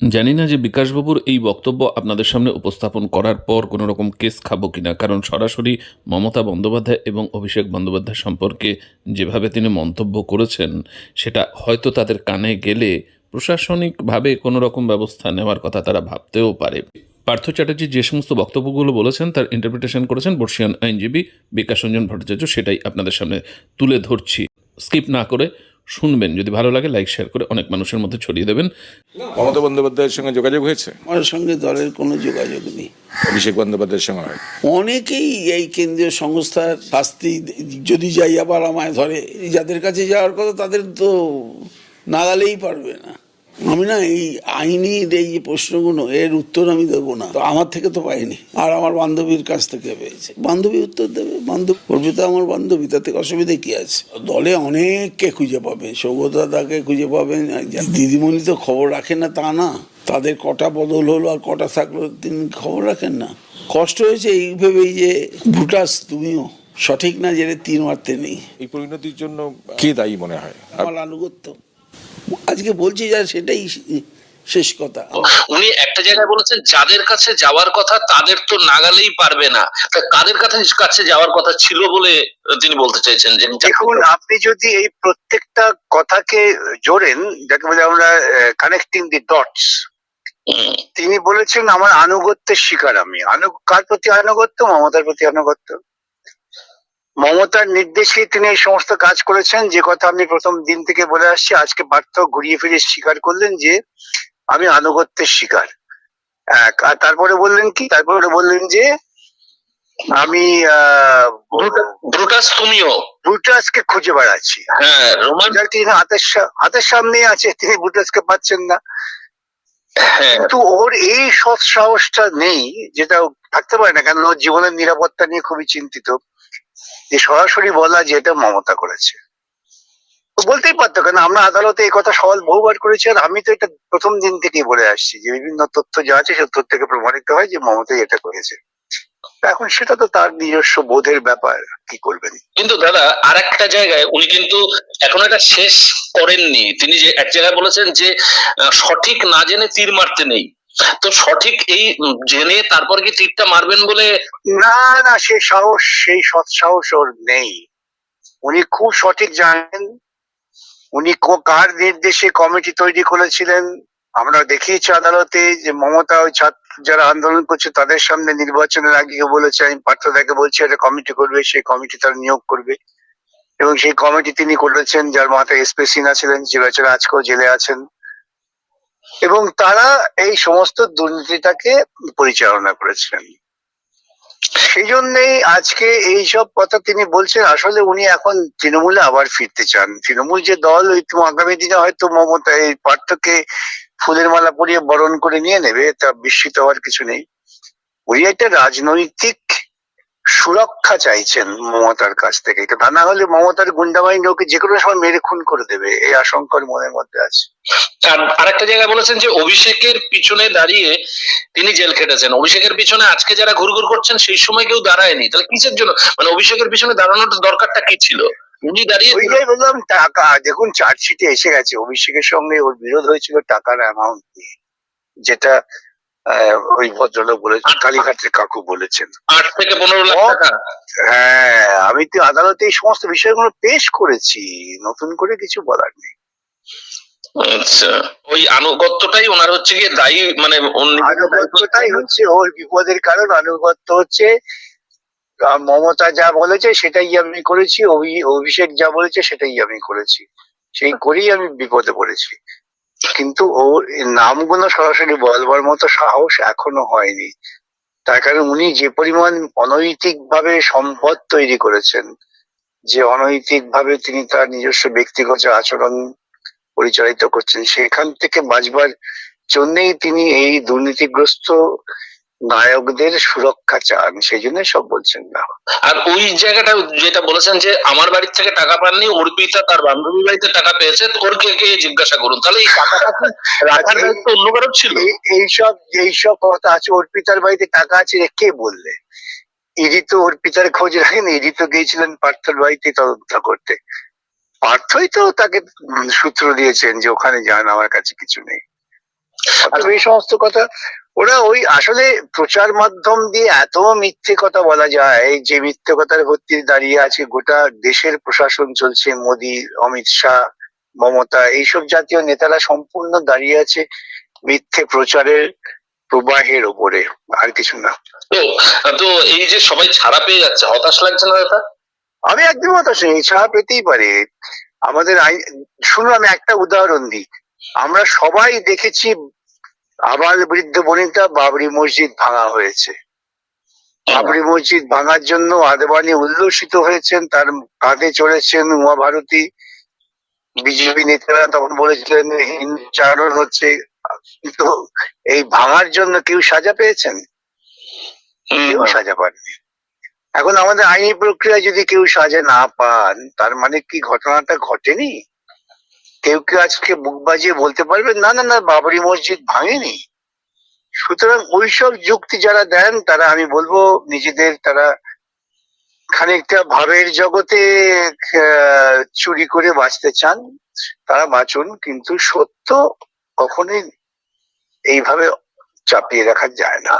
জানি না যে বিকাশবাবুর এই বক্তব্য আপনাদের সামনে উপস্থাপন করার পর কোনো রকম কেস খাব কিনা, কারণ সরাসরি মমতা বন্দ্যোপাধ্যায় এবং অভিষেক বন্দ্যোপাধ্যায় সম্পর্কে যেভাবে তিনি মন্তব্য করেছেন, সেটা হয়তো তাদের কানে গেলে প্রশাসনিকভাবে কোনো রকম ব্যবস্থা নেওয়ার কথা তারা ভাবতেও পারে। পার্থ চ্যাটার্জি যে সমস্ত বক্তব্যগুলো বলেছেন, তার ইন্টারপ্রিটেশন করেছেন বর্ষিয়ান আইনজীবী বিকাশ রঞ্জন ভট্টাচার্য, সেটাই আপনাদের সামনে তুলে ধরছি। স্কিপ না করে শুনবেন। যদি ভালো লাগে লাইক শেয়ার করে অনেক মানুষের মধ্যে ছড়িয়ে দেবেন। মমতা বন্দ্যোপাধ্যায়ের সঙ্গে যোগাযোগ হয়েছে? আমার সঙ্গে দলের কোনো যোগাযোগ নেই। অভিষেক বন্দ্যোপাধ্যায়ের সঙ্গে হয়। অনেকেই এই কেন্দ্রীয় সংস্থার শাস্তি যদি যাই আবার আমায় ধরে যাদের কাছে যাওয়ার কথা তাদের তো নাগালেই পারবে না। আমি না এই আইনির এই যে প্রশ্নগুলো এর উত্তর আমি দেবো না। তো আমার থেকে তো পাইনি। আর আমার বান্ধবীর কাছ থেকে পেয়েছে। বান্ধবী উত্তর দেবে? বান্ধব তো আমার বান্ধবী তাতে অসুবিধা কি আছে? দলে অনেককে খুঁজে পাবেন সৌগতাদাকে খুঁজে পাবেন দিদিমণি তো খবর রাখেন না তা না। তাদের কটা বদল হলো আর কটা থাকল তিনি খবর রাখেন না। কষ্ট হয়েছে এই ভেবেই যে ভুটাস তুমিও। সঠিক না জেনে তিন মারতে নেই। এই পরিণতির জন্য কে দায়ী মনে হয়? আমার আনুগত্য। আজকে বলছি যা সেটাই শেষ কথা। উনি একটা জায়গায় বলেছেন যাদের কাছে যাওয়ার কথা তাদের তো নাগালেই পারবে না। তা কাদের কাছে কাছে যাওয়ার কথা ছিল বলে তিনি বলতে চাইছেন যে দেখুন আপনি যদি এই প্রত্যেকটা কথাকে জোড়েন যাকে বলে আমরা কানেক্টিং দি ডটস তিনি বলেছেন আমার আনুগত্যের শিকার আমি। আনু কার প্রতি আনুগত্য? মমতার প্রতি আনুগত্য? মমতার নির্দেশে তিনি এই সমস্ত কাজ করেছেন। যে কথা আমি প্রথম দিন থেকে বলে আসছি আজকে পার্থ ঘুরিয়ে ফিরিয়ে স্বীকার করলেন যে আমি আনুগত্যের শিকার। এক আর তারপরে বললেন কি? তারপরে বললেন যে আমি ব্রুটাস তুমিও। ব্রুটাসকে খুঁজে বেড়াচ্ছি। হ্যাঁ তিনি হাতের হাতের সামনেই আছে তিনি বুটাসকে পাচ্ছেন না। হ্যাঁ। কিন্তু ওর এই সৎ সাহসটা নেই যেটা থাকতে পারে না কারণ ওর জীবনের নিরাপত্তা নিয়ে খুবই চিন্তিত। যে সরাসরি বলা যে এটা মমতা করেছে। বলতেই পারতো কারণ আমরা আদালতে এই কথা সওয়াল বহুবার করেছি আর আমি তো এটা প্রথম দিন থেকেই বলে আসছি যে বিভিন্ন তথ্য যা আছে সে তথ্য থেকে প্রমাণিত হয় যে মমতাই এটা করেছে। এখন সেটা তো তার নিজস্ব বোধের ব্যাপার, কি করবেন? কিন্তু দাদা আর একটা জায়গায় উনি কিন্তু এখন এটা শেষ করেননি। তিনি যে এক জায়গায় বলেছেন যে সঠিক না জেনে তীর মারতে নেই। তো সঠিক এই জেনে তারপর কি তীরটা মারবেন বলে না না, সে সাহস, সেই সৎ সাহস ওর নেই। উনি খুব সঠিক জানেন। উনি কার নির্দেশে কমিটি তৈরি করেছিলেন? আমরা দেখিয়েছি আদালতে যে মমতা ওই ছাত্র যারা আন্দোলন করছে, তাদের সামনে নির্বাচনের আগে বলেছে, আমি পার্থদাকে বলছি একটা কমিটি করবে, সেই কমিটি তারা নিয়োগ করবে। এবং সেই কমিটি তিনি করেছেন, যার মাথায় এসপি সিনহা ছিলেন, যে বেচারা আজকেও জেলে আছেন। এবং তারা এই সমস্ত দুর্নীতিটাকে পরিচালনা করেছিলেন। সেই জন্যই আজকে এইসব কথা তিনি বলছেন, আসলে উনি এখন তৃণমূলে আবার ফিরতে চান। তৃণমূল যে দল, ওই আগামী দিনে হয়তো মমতা, এই পার্থকে ফুলের মালা পরিয়ে বরণ করে নিয়ে নেবে, তা বিস্মিত হওয়ার কিছু নেই। ওই একটা রাজনৈতিক সুরক্ষা চাইছেন মমতার কাছ থেকে। তা না হলে মমতার গুন্ডাবাহিনী ওকে যে কোনো সময় মেরে খুন করে দেবে এই আশঙ্কার মনের মধ্যে আছে। আর আরেকটা জায়গায় বলেছেন যে অভিষেকের পিছনে দাঁড়িয়ে তিনি জেল খেটেছেন। অভিষেকের পিছনে আজকে যারা ঘুরঘুর করছেন সেই সময় কেউ দাঁড়ায়নি। তাহলে কিসের জন্য? মানে অভিষেকের পিছনে দাঁড়ানোর দরকারটা কি ছিল? উনি দাঁড়িয়ে ওইটাই বললাম টাকা দেখুন চার্জশিটে এসে গেছে। অভিষেকের সঙ্গে ওর বিরোধ হয়েছিল টাকার অ্যামাউন্ট নিয়ে যেটা ওই ভদ্রলোক বলেছেন কালীঘাটের কাকু বলেছেন। আট থেকে পনেরো লাখ টাকা? হ্যাঁ আমি তো আদালতে এই সমস্ত বিষয়গুলো পেশ করেছি। নতুন করে কিছু বলার নেই। আচ্ছা ওই আনুগত্যটাই ওনার হচ্ছে গিয়ে দায়ী মানে আনুগত্যটাই হচ্ছে ওর বিপদের কারণ। আনুগত্য হচ্ছে মমতা যা বলেছে সেটাই আমি করেছি অভি- অভিষেক যা বলেছে সেটাই আমি করেছি। সেই করেই আমি বিপদে পড়েছি। কিন্তু ওর নামগুলো সরাসরি বলবার মতো সাহস এখনও হয়নি। তার কারণ উনি যে পরিমাণ অনৈতিক ভাবে সম্পদ তৈরি করেছেন, যে অনৈতিক ভাবে তিনি তার নিজস্ব ব্যক্তিগত আচরণ পরিচালিত করছেন, সেখান থেকে বাঁচবার জন্যেই তিনি এই দুর্নীতিগ্রস্ত নায়কদের সুরক্ষা চান সেই জন্য সব বলছেন না। আর ওই জায়গাটা যেটা বলেছেন যে আমার বাড়ির থেকে টাকা পাননি অর্পিতা তার বান্ধবী বাড়িতে টাকা পেয়েছে ওর কে কে জিজ্ঞাসা করুন। তাহলে এই টাকাটা রাখার দায়িত্ব অন্য কারোর ছিল? এইসব এইসব কথা আছে অর্পিতার বাড়িতে টাকা আছে কে বললে? ইডি তো অর্পিতার খোঁজ রাখেন ইডি তো গিয়েছিলেন পার্থর বাড়িতে তদন্ত করতে। পার্থই তো তাকে সূত্র দিয়েছেন যে ওখানে যান আমার কাছে কিছু নেই। অতএব এই সমস্ত কথা ওরা ওই আসলে প্রচার মাধ্যম দিয়ে এত মিথ্যে কথা বলা যায় যে মিথ্যে কথার ভর্তি দাঁড়িয়ে আছে গোটা দেশের প্রশাসন চলছে মোদি অমিত শাহ মমতা এইসব জাতীয় নেতারা সম্পূর্ণ দাঁড়িয়ে আছে মিথ্যে প্রচারের প্রবাহের ওপরে আর কিছু না। তো এই যে সবাই ছাড়া পেয়ে যাচ্ছে হতাশ লাগছে না দাদা আমি একদম হতাশ নই ছাড়া পেতেই পারে। আমাদের আইন শুনুন আমি একটা উদাহরণ দিই। আমরা সবাই দেখেছি আবার বৃদ্ধ বনিতা বাবরি মসজিদ ভাঙা হয়েছে। বাবরি মসজিদ ভাঙার জন্য আদবানি উল্লসিত হয়েছেন তার কাঁধে চড়েছেন উমা ভারতী বিজেপি নেতারা তখন বলেছিলেন হিন্দু চারণ হচ্ছে কিন্তু এই ভাঙার জন্য কেউ সাজা পেয়েছেন? কেউ সাজা পাননি। এখন আমাদের আইনি প্রক্রিয়া যদি কেউ সাজা না পান তার মানে কি ঘটনাটা ঘটেনি? কেউ কেউ আজকে বুক বাজিয়ে বলতে পারবে না না না, বাবরি মসজিদ ভাঙেনি। সুতরাং ওইসব যুক্তি যারা দেন, তারা আমি বলব নিজেদের তারা খানিকটা ভাবের জগতে চুরি করে বাঁচতে চান, তারা বাঁচুন, কিন্তু সত্য কখনোই এইভাবে চাপিয়ে রাখা যায় না।